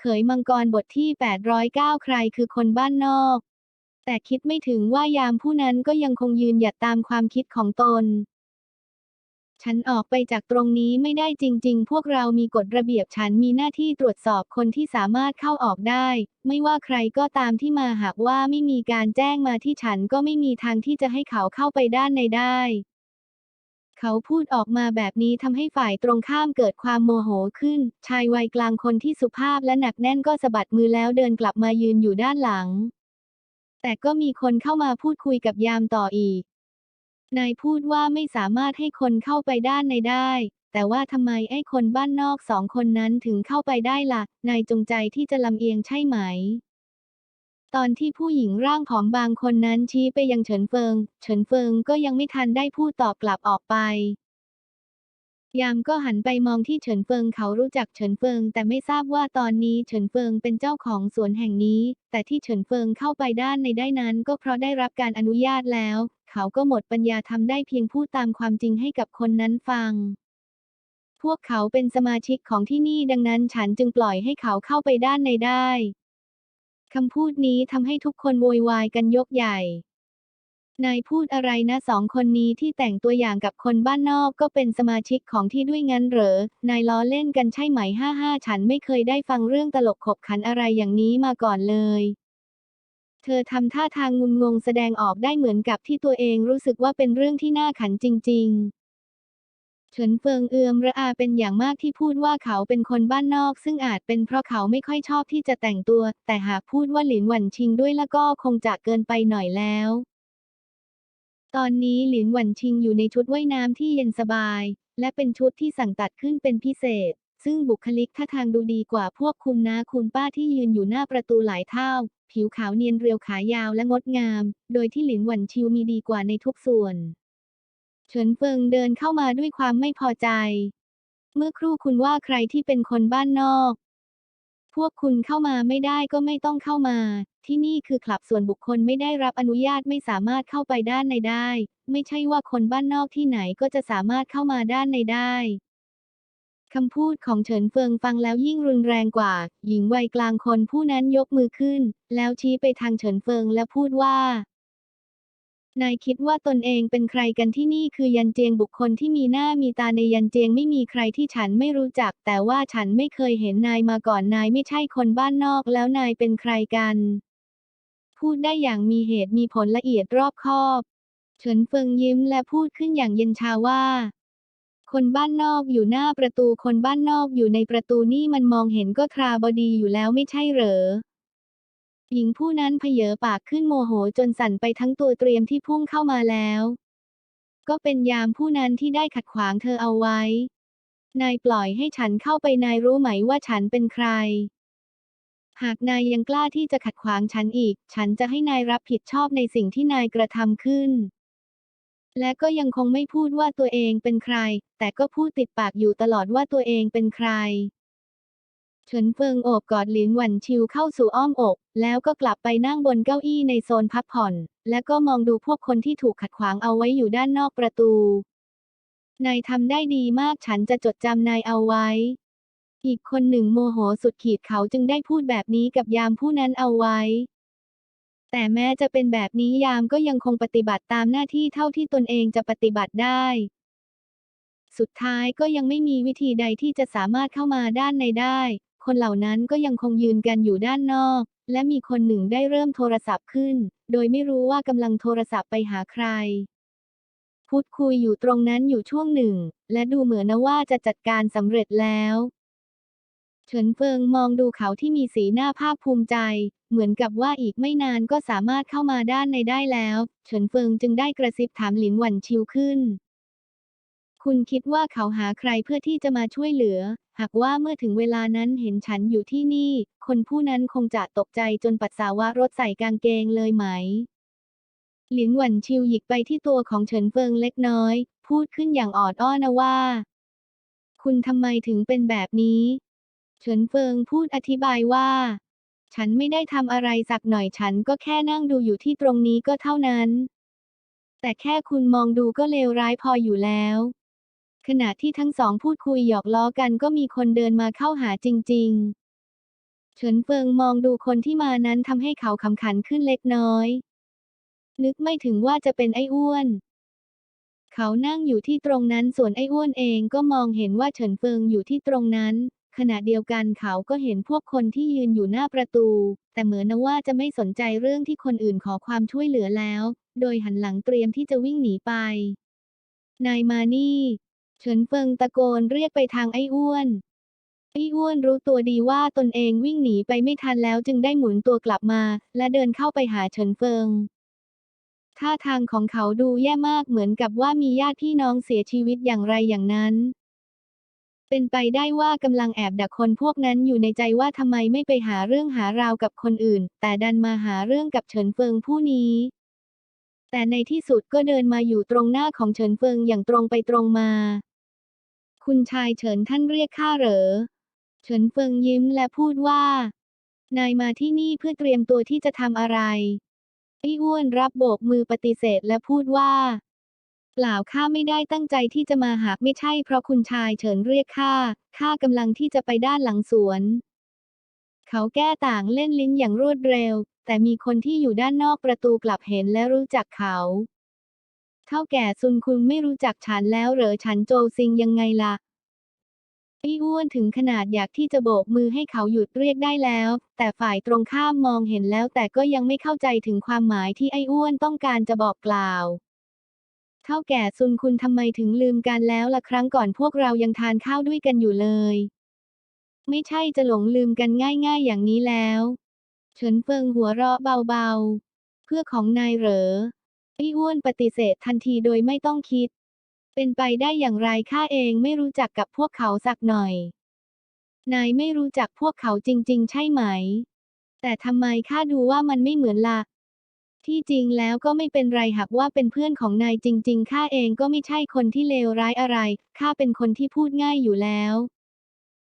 เขยมังกรบทที่ 809 ใครคือคนบ้านนอก แต่คิดไม่ถึงว่ายามผู้นั้นก็ยังคงยืนหยัดตามความคิดของตน ฉันออกไปจากตรงนี้ไม่ได้จริง ๆ พวกเรามีกฎระเบียบฉันมีหน้าที่ตรวจสอบคนที่สามารถเข้าออกได้ ไม่ว่าใครก็ตามที่มาหากว่าไม่มีการแจ้งมาที่ฉันก็ไม่มีทางที่จะให้เขาเข้าไปด้านในได้ เขาพูดออกมาแบบนี้ทำให้ฝ่ายตรงข้ามเกิดความโมโหขึ้น ชายวัยกลางคนที่สุภาพและหนักแน่นก็สะบัดมือแล้วเดินกลับมายืนอยู่ด้านหลัง แต่ก็มีคนเข้ามาพูดคุยกับยามต่ออีก นายพูดว่าไม่สามารถให้คนเข้าไปด้านในได้ แต่ว่าทำไมไอ้คนบ้านนอกสองคนนั้นถึงเข้าไปได้ล่ะ นายจงใจที่จะลำเอียงใช่ไหม ตอนที่ผู้หญิงร่างผอมบางคนนั้นชี้ไปยังเฉินเฟิง เฉินเฟิงก็ยังไม่ทันได้พูดตอบกลับออกไป ยามก็หันไปมองที่เฉินเฟิงเขารู้จักเฉินเฟิง แต่ไม่ทราบว่าตอนนี้เฉินเฟิงเป็นเจ้าของสวนแห่งนี้ แต่ที่เฉินเฟิงเข้าไปด้านในได้นั้น ก็เพราะได้รับการอนุญาตแล้ว เขาก็หมดปัญญาทำได้เพียงพูดตามความจริงให้กับคนนั้นฟังพวกเขาเป็นสมาชิกของที่นี่ดังนั้นฉันจึงปล่อยให้เขาเข้าไปด้านในได้ คำพูดนี้ทำให้ทุกคนโวยวายกันยกใหญ่ นายพูดอะไรนะสองคนนี้ที่แต่งตัวอย่างกับคนบ้านนอกก็เป็นสมาชิกของที่ด้วยงั้นเหรอ นายล้อเล่นกันใช่ไหมห้าห้าฉันไม่เคยได้ฟังเรื่องตลกขบขันอะไรอย่างนี้มาก่อนเลย เธอทำท่าทางงุนงงแสดงออกได้เหมือนกับที่ตัวเองรู้สึกว่าเป็นเรื่องที่น่าขันจริง ๆ เฉินเฟิงเอือมระอาเป็นอย่างมากที่พูดว่าเขาเป็นคนบ้านนอก ซึ่งอาจเป็นเพราะเขาไม่ค่อยชอบที่จะแต่งตัว แต่หากพูดว่าหลินหวันชิงด้วยแล้วก็คงจะเกินไปหน่อยแล้ว ตอนนี้หลินหวันชิงอยู่ในชุดว่ายน้ำที่เย็นสบาย และเป็นชุดที่สั่งตัดขึ้นเป็นพิเศษ ซึ่งบุคลิกท่าทางดูดีกว่าพวกคุณน้าคุณป้าที่ยืนอยู่หน้าประตูหลายเท่า ผิวขาวเนียนเรียวขายาวและงดงาม โดยที่หลินหวันชิวมีดีกว่าในทุกส่วน เฉินเฟิงเดินเข้ามาด้วยความไม่พอใจ เมื่อครู่คุณว่าใครที่เป็นคนบ้านนอก พวกคุณเข้ามาไม่ได้ก็ไม่ต้องเข้ามา ที่นี่คือคลับส่วนบุคคลไม่ได้รับอนุญาตไม่สามารถเข้าไปด้านในได้ ไม่ใช่ว่าคนบ้านนอกที่ไหนก็จะสามารถเข้ามาด้านในได้คำพูดของเฉินเฟิงฟังแล้วยิ่งรุนแรงกว่า หญิงวัยกลางคนผู้นั้นยกมือขึ้น แล้วชี้ไปทางเฉินเฟิงและพูดว่า นายคิดว่าตนเองเป็นใครกันที่นี่คือยันเจียงบุคคลที่มีหน้ามีตาในยันเจียงไม่มีใครที่ฉันไม่รู้จัก แต่ว่าฉันไม่เคยเห็นนายมาก่อนนายไม่ใช่คนบ้านนอกแล้วนายเป็นใครกัน พูดได้อย่างมีเหตุมีผลละเอียดรอบคอบ เฉินเฟิงยิ้มและพูดขึ้นอย่างเย็นชาว่า คนบ้านนอกอยู่หน้าประตูคนบ้านนอกอยู่ในประตูนี่มันมองเห็นก็ทราบดีอยู่แล้วไม่ใช่เหรอ หญิงผู้นั้นเพเยอปากขึ้นโมโหจนสั่นไปทั้งตัวเตรียมที่พุ่งเข้ามาแล้ว ก็เป็นยามผู้นั้นที่ได้ขัดขวางเธอเอาไว้ นายปล่อยให้ฉันเข้าไปนายรู้ไหมว่าฉันเป็นใคร หากนายยังกล้าที่จะขัดขวางฉันอีก ฉันจะให้นายรับผิดชอบในสิ่งที่นายกระทำขึ้น และก็ยังคงไม่พูดว่าตัวเองเป็นใคร แต่ก็พูดติดปากอยู่ตลอดว่าตัวเองเป็นใครเฉินเฟิงโอบกอดหลินหวันชิวเข้าสู่อ้อมอก แล้วก็กลับไปนั่งบนเก้าอี้ในโซนพักผ่อน และก็มองดูพวกคนที่ถูกขัดขวางเอาไว้อยู่ด้านนอกประตู นายทำได้ดีมากฉันจะจดจำนายเอาไว้ อีกคนหนึ่งโมโหสุดขีดเขาจึงได้พูดแบบนี้กับยามผู้นั้นเอาไว้ แต่แม้จะเป็นแบบนี้ยามก็ยังคงปฏิบัติตามหน้าที่เท่าที่ตนเองจะปฏิบัติได้ สุดท้ายก็ยังไม่มีวิธีใดที่จะสามารถเข้ามาด้านในได้ คนเหล่านั้นก็ยังคงยืนกันอยู่ด้านนอก และมีคนหนึ่งได้เริ่มโทรศัพท์ขึ้น โดยไม่รู้ว่ากำลังโทรศัพท์ไปหาใคร พูดคุยอยู่ตรงนั้นอยู่ช่วงหนึ่ง และดูเหมือนนะว่าจะจัดการสำเร็จแล้วเฉินเฟิงมองดูเขาที่มีสีหน้าภาคภูมิใจ เหมือนกับว่าอีกไม่นานก็สามารถเข้ามาด้านในได้แล้ว เฉินเฟิงจึงได้กระซิบถามหลินหวันชิวขึ้น คุณคิดว่าเขาหาใครเพื่อที่จะมาช่วยเหลือ หากว่าเมื่อถึงเวลานั้นเห็นฉันอยู่ที่นี่ คนผู้นั้นคงจะตกใจจนปัสสาวะรถใส่กางเกงเลยไหม หลินหวันชิวหยิกไปที่ตัวของเฉินเฟิงเล็กน้อย พูดขึ้นอย่างออดอ้อนนะว่า คุณทำไมถึงเป็นแบบนี้ เฉินเฟิงพูดอธิบายว่า ฉันไม่ได้ทำอะไรสักหน่อยฉันก็แค่นั่งดูอยู่ที่ตรงนี้ก็เท่านั้น แต่แค่คุณมองดูก็เลวร้ายพออยู่แล้ว ขณะที่ทั้งสองพูดคุยหยอกล้อกันก็มีคนเดินมาเข้าหาจริง ๆ เฉินเฟิงมองดูคนที่มานั้นทำให้เขาขำขันขึ้นเล็กน้อย นึกไม่ถึงว่าจะเป็นไอ้อ้วน เขานั่งอยู่ที่ตรงนั้นส่วนไอ้อ้วนเองก็มองเห็นว่าเฉินเฟิงอยู่ที่ตรงนั้น ขณะเดียวกันเขาก็เห็นพวกคนที่ยืนอยู่หน้าประตู แต่เหมือนนะว่าจะไม่สนใจเรื่องที่คนอื่นขอความช่วยเหลือแล้ว โดยหันหลังเตรียมที่จะวิ่งหนีไปนายมานี่ เฉินเฟิงตะโกนเรียกไปทางไอ้อ้วนไอ้อ้วนรู้ตัวดีว่าตนเองวิ่งหนีไปไม่ทันแล้วจึงได้หมุนตัวกลับมา และเดินเข้าไปหาเฉินเฟิง ท่าทางของเขาดูแย่มากเหมือนกับว่ามีญาติพี่น้องเสียชีวิตอย่างไรอย่างนั้น เป็นไปได้ว่ากำลังแอบดักคนพวกนั้นอยู่ในใจว่าทำไมไม่ไปหาเรื่องหาราวกับคนอื่น แต่ดันมาหาเรื่องกับเฉินเฟิงผู้นี้แต่ในที่สุดก็เดินมาอยู่ตรงหน้าของเฉินเฟิงอย่างตรงไปตรงมา คุณชายเฉินท่านเรียกข้าเหรอ เฉินเฟิงยิ้มและพูดว่า นายมาที่นี่เพื่อเตรียมตัวที่จะทำอะไร ไอ้อ้วนรับโบกมือปฏิเสธและพูดว่า เปล่าข้าไม่ได้ตั้งใจที่จะมาหากไม่ใช่เพราะคุณชายเฉินเรียกข้า ข้ากำลังที่จะไปด้านหลังสวน เขาแก้ต่างเล่นลิ้นอย่างรวดเร็ว แต่มีคนที่อยู่ด้านนอกประตูกลับเห็นและรู้จักเขา เท่าแก่ซุนคุณไม่รู้จักฉันแล้วเหรอฉันโจซิงยังไงล่ะไอ้อ้วนถึงขนาดอยากที่จะโบกมือให้เขาหยุดเรียกได้แล้ว แต่ฝ่ายตรงข้ามมองเห็นแล้วแต่ก็ยังไม่เข้าใจถึงความหมายที่ไอ้อ้วนต้องการจะบอกกล่าวเท่าแก่ซุนคุณทำไมถึงลืมกันแล้วละครั้งก่อนพวกเรายังทานข้าวด้วยกันอยู่เลย ไม่ใช่จะหลงลืมกันง่ายๆอย่างนี้แล้ว เฉินเฟิงหัวเราะเบาๆ เพื่อของนายเหรอ อ้อ้วนปฏิเสธทันทีโดยไม่ต้องคิด เป็นไปได้อย่างไรข้าเองไม่รู้จักกับพวกเขาสักหน่อย นายไม่รู้จักพวกเขาจริง ๆ ใช่ไหม แต่ทำไมข้าดูว่ามันไม่เหมือนละ่ะที่จริงแล้วก็ไม่เป็นไรหากว่าเป็นเพื่อนของนายจริง ๆ ข้าเองก็ไม่ใช่คนที่เลวร้ายอะไร ข้าเป็นคนที่พูดง่ายอยู่แล้ว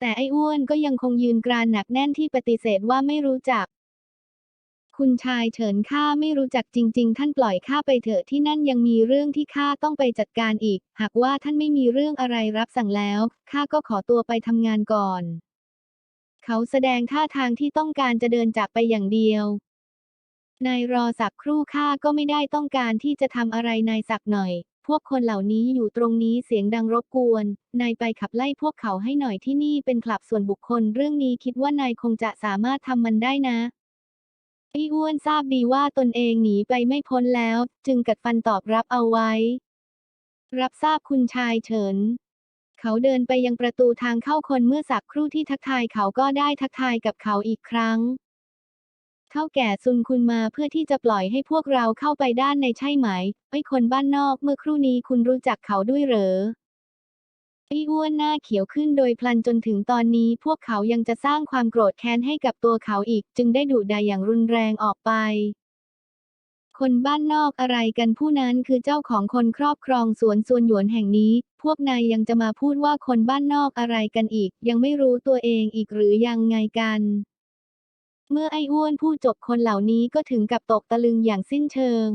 แต่ไอ้อ้วนก็ยังคงยืนกรานหนักแน่นที่ปฏิเสธว่าไม่รู้จัก คุณชายเฉินข้าไม่รู้จักจริง ๆ ท่านปล่อยข้าไปเถอะที่นั่นยังมีเรื่องที่ข้าต้องไปจัดการอีก หากว่าท่านไม่มีเรื่องอะไรรับสั่งแล้วข้าก็ขอตัวไปทำงานก่อน เขาแสดงท่าทางที่ต้องการจะเดินจากไปอย่างเดียวนายรอสักครู่ข้าก็ไม่ได้ต้องการที่จะทำอะไรนายสักหน่อย พวกคนเหล่านี้อยู่ตรงนี้เสียงดังรบกวน นายไปขับไล่พวกเขาให้หน่อยที่นี่เป็นคลับส่วนบุคคลเรื่องนี้คิดว่านายคงจะสามารถทำมันได้นะ ไอ้อ้วนทราบดีว่าตนเองหนีไปไม่พ้นแล้ว จึงกัดฟันตอบรับเอาไว้ รับทราบคุณชายเฉิน เขาเดินไปยังประตูทางเข้าคนเมื่อสักครู่ที่ทักทายเขาก็ได้ทักทายกับเขาอีกครั้ง เท่าแก่ซุนคุณมาเพื่อที่จะปล่อยให้พวกเราเข้าไปด้านในใช่ไหมไอ้คนบ้านนอกเมื่อครู่นี้คุณรู้จักเขาด้วยเหรอ ไอ้อ้วนหน้าเขียวขึ้นโดยพลันจนถึงตอนนี้พวกเขายังจะสร้างความโกรธแค้นให้กับตัวเขาอีก จึงได้ดุด่าอย่างรุนแรงออกไป คนบ้านนอกอะไรกันผู้นั้นคือเจ้าของคนครอบครองสวนซวนหยวนแห่งนี้ พวกนายยังจะมาพูดว่าคนบ้านนอกอะไรกันอีก ยังไม่รู้ตัวเองอีกหรือยังไงกัน เมื่อไอ้อ้วนพูดจบคนเหล่านี้ก็ถึงกับตกตะลึงอย่างสิ้นเชิง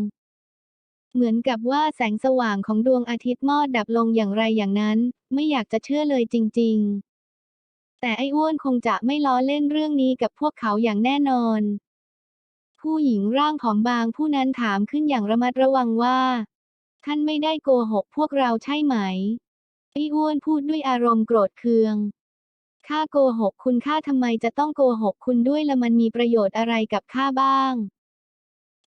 เหมือนกับว่าแสงสว่างของดวงอาทิตย์มอดดับลงอย่างไรอย่างนั้น ไม่อยากจะเชื่อเลยจริง ๆ แต่ไอ้อ้วนคงจะไม่ล้อเล่นเรื่องนี้กับพวกเขาอย่างแน่นอน ผู้หญิงร่างผอมบางผู้นั้นถามขึ้นอย่างระมัดระวังว่า ท่านไม่ได้โกหกพวกเราใช่ไหม ไอ้อ้วนพูดด้วยอารมณ์โกรธเคืองข้าโกหกคุณข้าทำไมจะต้องโกหกคุณด้วยละมันมีประโยชน์อะไรกับข้าบ้าง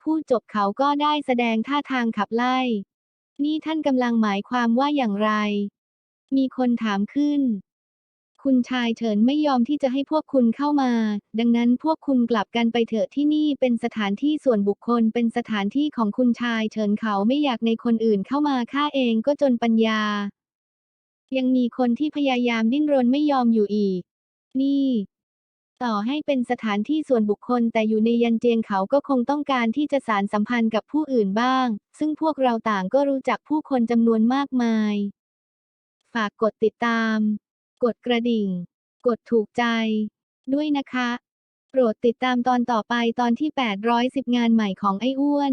พูดจบเขาก็ได้แสดงท่าทางขับไล่ นี่ท่านกำลังหมายความว่าอย่างไร มีคนถามขึ้น คุณชายเฉินไม่ยอมที่จะให้พวกคุณเข้ามา ดังนั้นพวกคุณกลับกันไปเถอะที่นี่เป็นสถานที่ส่วนบุคคลเป็นสถานที่ของคุณชายเฉินเขาไม่อยากในคนอื่นเข้ามาข้าเองก็จนปัญญา ยังมีคนที่พยายามดิ้นรนไม่ยอมอยู่อีก นี่ ต่อให้เป็นสถานที่ส่วนบุคคลแต่อยู่ในยันเจียงเขาก็คงต้องการที่จะสารสัมพันธ์กับผู้อื่นบ้าง ซึ่งพวกเราต่างก็รู้จักผู้คนจำนวนมากมาย ฝากกดติดตาม กดกระดิ่ง กดถูกใจ ด้วยนะคะ โปรดติดตามตอนต่อไปตอนที่ 810 งานใหม่ของไอ้อ้วน